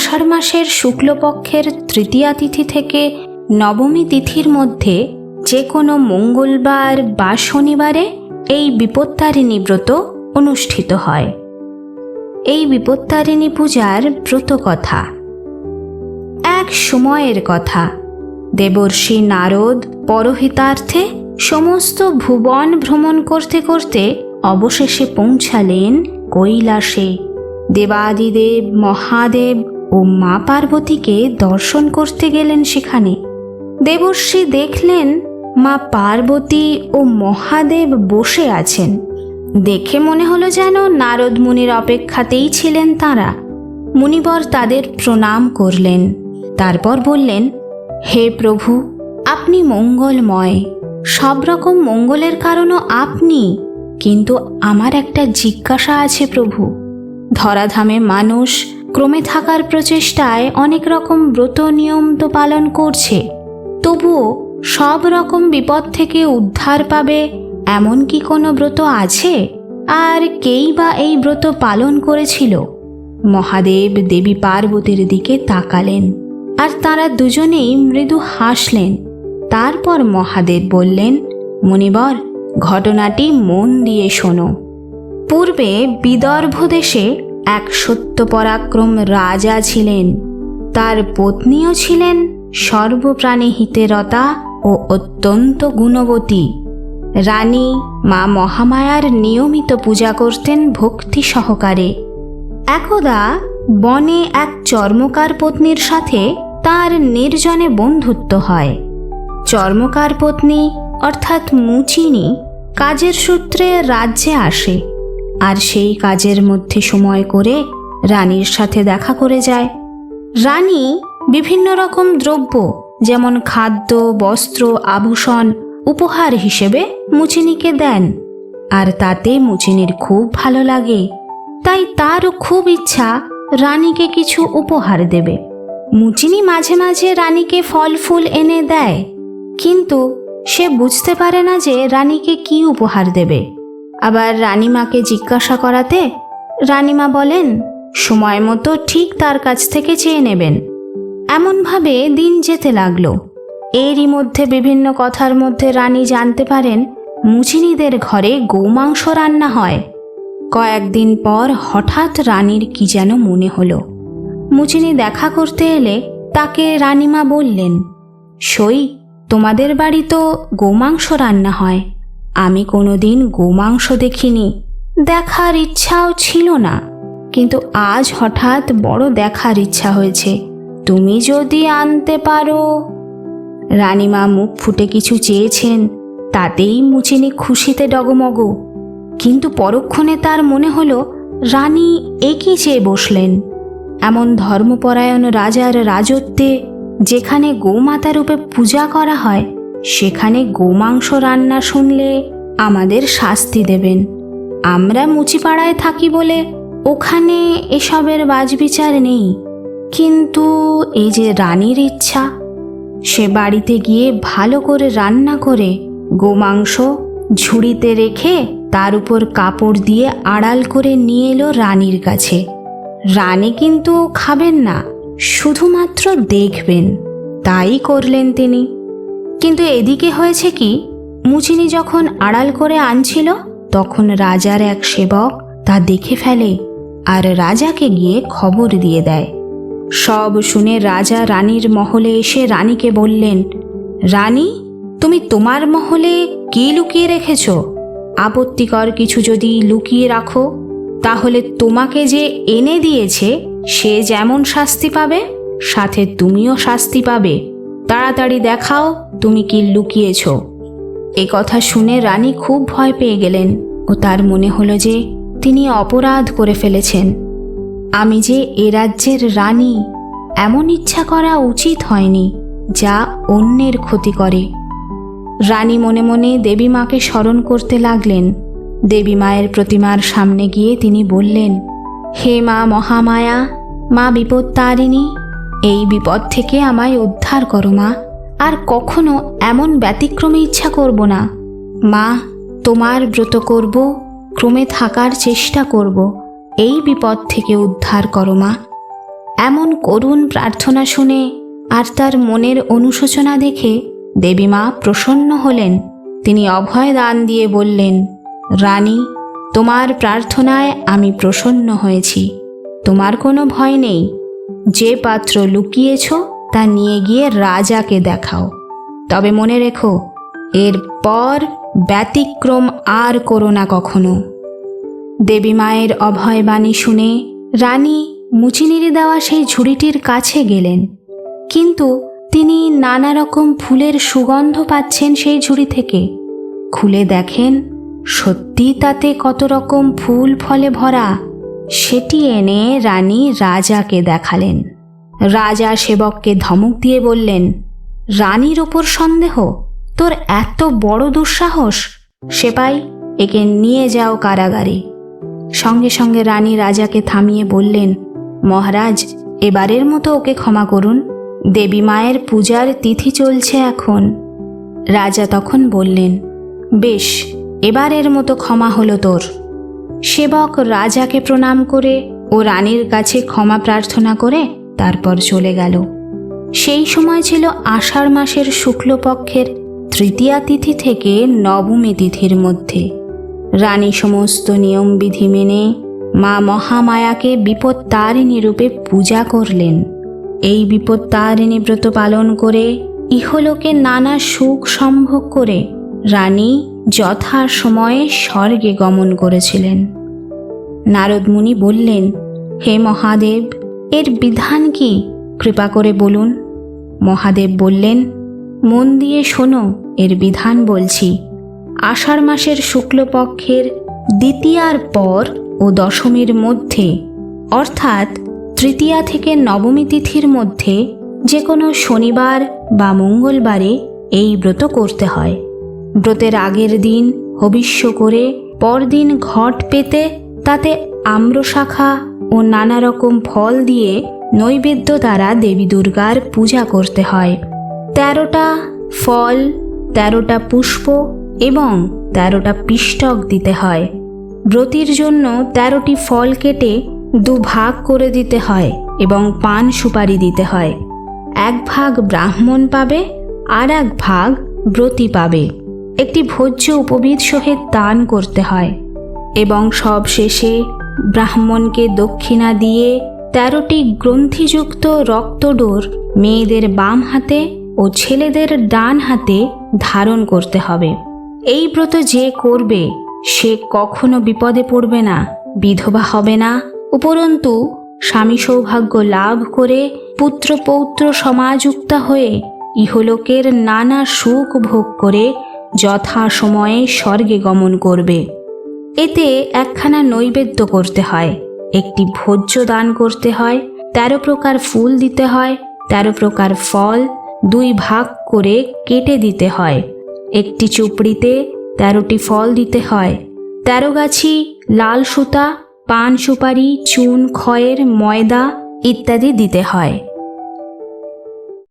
আষাঢ় মাসের শুক্লপক্ষের তৃতীয়া তিথি থেকে নবমী তিথির মধ্যে যে কোনো মঙ্গলবার বা শনিবারে এই বিপত্তারিণী ব্রত অনুষ্ঠিত হয়। এই বিপত্তারিণী পূজার ব্রত কথা এক সময়ের কথা। দেবর্ষি নারদ পরহিতার্থে সমস্ত ভুবন ভ্রমণ করতে করতে অবশেষে পৌঁছালেন কৈলাসে। দেবাদিদেব, মহাদেব ও মা পার্বতীকে দর্শন করতে গেলেন সেখানে। দেবর্ষি দেখলেন মা পার্বতী ও মহাদেব বসে আছেন। দেখে মনে হলো যেন নারদ মুনির অপেক্ষাতেই ছিলেন তারা। মুনিবর তাদের প্রণাম করলেন। তারপর বললেন, হে প্রভু, আপনি মঙ্গলময়। সব রকম মঙ্গলের কারণও আপনি, কিন্তু আমার একটা জিজ্ঞাসা আছে প্রভু। ধরাধামে মানুষ ক্রমে থাকার প্রচেষ্টায় অনেক রকম ব্রত নিয়ম তো পালন করছে। তবুও সব রকম বিপদ থেকে উদ্ধার পাবে এমন কি কোনো ব্রত আছে? আর কেই বা এই ব্রত পালন করেছিল? মহাদেব দেবী পার্বতীর দিকে তাকালেন আর তারা দুজনেই মৃদু হাসলেন। তারপর মহাদেব বললেন, মুনিবর, ঘটনাটি মন দিয়ে শোনো। পূর্বে বিদর্ভ দেশে এক সত্যপরাক্রম রাজা ছিলেন। তার পত্নীও ছিলেন সর্বপ্রাণী হিতেরতা ও অত্যন্ত গুণবতী। রানী মা মহামায়ার নিয়মিত পূজা করতেন ভক্তি সহকারে। একদা বনে এক চর্মকার পত্নীর সাথে তার নির্জনে বন্ধুত্ব হয়। চর্মকার পত্নী অর্থাৎ মুচিনি কাজের সূত্রে রাজ্যে আসে। আর সেই কাজের মধ্যে সময় করে রানীর সাথে দেখা করে যায়। রানী বিভিন্ন রকম দ্রব্য, যেমন খাদ্য, বস্ত্র, আভূষণ, উপহার হিসেবে মুচিনিকে দেন। আর তাতে মুচিনির খুব ভালো লাগে। তাই তারও খুব ইচ্ছা রানীকে কিছু উপহার দেবে। মুচিনি মাঝে মাঝে রানীকে ফল ফুল এনে দেয়। কিন্তু সে বুঝতে পারে না যে রানীকে কি উপহার দেবে। আবার রানীমাকে জিজ্ঞাসা করাতে রানীমা বলেন, সময় মতো ঠিক তার কাছ থেকে চেয়ে নেবেন। এমনভাবে দিন যেতে লাগল। এরই মধ্যে বিভিন্ন কথার মধ্যে রানী জানতে পারেন, মুচিনিদের ঘরে গৌমাংস রান্না হয়। কয়েকদিন পর হঠাৎ রানীর কি যেন মনে হলো। মুচিনি দেখা করতে এলে তাকে রানীমা বললেন, সই, তোমাদের বাড়ি তো গোমাংস রান্না হয়। আমি কোনোদিন গোমাংস দেখিনি। দেখার ইচ্ছাও ছিল না। কিন্তু আজ হঠাৎ বড় দেখার ইচ্ছা হয়েছে। তুমি যদি আনতে পারো। রানীমা মুখ ফুটে কিছু চেয়েছেন, তাতেই মুচিনি খুশিতে ডগমগ। কিন্তু পরক্ষণে তার মনে হলো, রানী একই চেয়ে বসলেন। এমন ধর্মপরায়ণ রাজার রাজত্বে যেখানে গোমাতা রূপে পূজা করা হয় সেখানে গোমাংস রান্না শুনলে আমাদের শাস্তি দেবেন। আমরা মুচিপাড়ায় থাকি বলে ওখানে এসবের বাজবিচার নেই। কিন্তু এই যে রানীর ইচ্ছা, সে বাড়িতে গিয়ে ভালো করে রান্না করে গোমাংস ঝুড়িতে রেখে তার উপর কাপড় দিয়ে আড়াল করে নিয়ে এলো রানীর কাছে। রানী কিন্তু খাবেন না, শুধুমাত্র দেখবেন। তাই করলেন তিনি। কিন্তু এদিকে হয়েছে কি? মুচিনি যখন আড়াল করে আনছিল, তখন রাজার এক সেবক তা দেখে ফেলে আর রাজাকে গিয়ে খবর দিয়ে দেয়। সব শুনে রাজা রানীর মহলে এসে রানীকে বললেন, রানী, তুমি তোমার মহলে কি লুকিয়ে রেখেছ? আপত্তিকর কিছু যদি লুকিয়ে রাখো, তাহলে তোমাকে যে এনে দিয়েছে, সে যেমন শাস্তি পাবে, সাথে তুমিও শাস্তি পাবে। তাড়াতাড়ি দেখাও তুমি কি লুকিয়েছ? এ কথা শুনে রানী খুব ভয় পেয়ে গেলেন ও তার মনে হলো যে তিনি অপরাধ করে ফেলেছেন। আমি যে এ রাজ্যের রানী, এমন ইচ্ছা করা উচিত হয়নি যা অন্যের ক্ষতি করে। রানী মনে মনে দেবী মাকে স্মরণ করতে লাগলেন। দেবী মায়ের প্রতিমার সামনে গিয়ে তিনি বললেন, হে মা মহামায়া, মা বিপত্তারিণী এই বিপদ থেকে আমায় উদ্ধার করো মা। আর কখনো এমন ব্যতিক্রমে ইচ্ছা করব না। মা, তোমার ব্রত করব, ক্রমে থাকার চেষ্টা করব। এই বিপদ থেকে উদ্ধার করো মা। এমন করুণ প্রার্থনা শুনে আর তার মনের অনুশোচনা দেখে দেবীমা প্রসন্ন হলেন। তিনি অভয় দান দিয়ে বললেন, রানী, তোমার প্রার্থনায় আমি প্রসন্ন হয়েছি। তোমার কোনো ভয় নেই। যে পাত্র লুকিয়েছ তা নিয়ে গিয়ে রাজাকে দেখাও। তবে মনে রেখো, এর পর ব্যতিক্রম আর করো না কখনো। দেবী মায়ের অভয় বাণী শুনে রানী মুচিনিরে দেওয়া সেই ঝুড়িটির কাছে গেলেন। কিন্তু তিনি নানা রকম ফুলের সুগন্ধ পাচ্ছেন সেই ঝুড়ি থেকে। খুলে দেখেন, সত্যি তাতে কত রকম ফুল ফলে ভরা, সেটি এনে রানী রাজাকে দেখালেন। রাজা সেবককে ধমক দিয়ে বললেন, রানীর ওপর সন্দেহ? তোর এত বড় দুঃসাহস? সেপাই, একে নিয়ে যাও কারাগারে। সঙ্গে সঙ্গে রানী রাজাকে থামিয়ে বললেন, মহারাজ, এবারের মতো ওকে ক্ষমা করুন। দেবী মায়ের পূজার তিথি চলছে এখন। রাজা তখন বললেন, বেশ, এবারের মতো ক্ষমা হলো তোর। সেবক রাজাকে প্রণাম করে ও রানীর কাছে ক্ষমা প্রার্থনা করে তারপর চলে গেল। সেই সময় ছিল আষাঢ় মাসের শুক্লপক্ষের তৃতীয়া তিথি থেকে নবমী তিথির মধ্যে। রানী সমস্ত নিয়মবিধি মেনে মা মহামায়াকে বিপত্তারিণী রূপে পূজা করলেন। এই বিপত্তারিণী ব্রত পালন করে ইহলোকে নানা সুখ সম্ভোগ করে রানী যথা সময়ে স্বর্গে গমন করেছিলেন। নারদমুনি বললেন, হে মহাদেব এর বিধান কি? কৃপা করে বলুন। মহাদেব বললেন, মন দিয়ে শোনো, এর বিধান বলছি। আষাঢ় মাসের শুক্লপক্ষের দ্বিতীয়ার পর ও দশমীর মধ্যে, অর্থাৎ তৃতীয়া থেকে নবমী তিথির মধ্যে যে কোনো শনিবার বা মঙ্গলবারে এই ব্রত করতে হয়। ব্রতের আগের দিন হবিষ্য করে পরদিন ঘট পেতে তাতে আম্রশাখা ও নানা রকম ফল দিয়ে নৈবেদ্য দ্বারা দেবী দুর্গার পূজা করতে হয়। তেরোটা ফল, তেরোটা পুষ্প এবং তেরোটা পিষ্টক দিতে হয়। ব্রতির জন্য তেরোটি ফল কেটে দু ভাগ করে দিতে হয় এবং পান সুপারি দিতে হয়। এক ভাগ ব্রাহ্মণ পাবে আর এক ভাগ ব্রতী পাবে। একটি ভোজ্য উপবিদ সহিত দান করতে হয় এবং সব শেষে ব্রাহ্মণকে দক্ষিণা দিয়ে তেরোটি গ্রন্থিযুক্ত রক্তডোর মেয়েদের বাম হাতে ও ছেলেদের ডান হাতে ধারণ করতে হবে। এই ব্রত যে করবে, সে কখনো বিপদে পড়বে না, বিধবা হবে না। উপরন্তু, স্বামী সৌভাগ্য লাভ করে পুত্র পৌত্র সমাযুক্তা হয়ে ইহলোকের নানা সুখ ভোগ করে যথা সময়ে স্বর্গে গমন করবে। এতে একখানা নৈবেদ্য করতে হয়, একটি ভোজ্য দান করতে হয়, তেরো প্রকার ফুল দিতে হয়, তেরো প্রকার ফল, দুই ভাগ করে কেটে দিতে হয়, একটি চুপড়িতে তেরোটি ফল দিতে হয়, তেরো গাছি লাল সুতা, পান সুপারি, চুন, খয়ের, ময়দা ইত্যাদি দিতে হয়।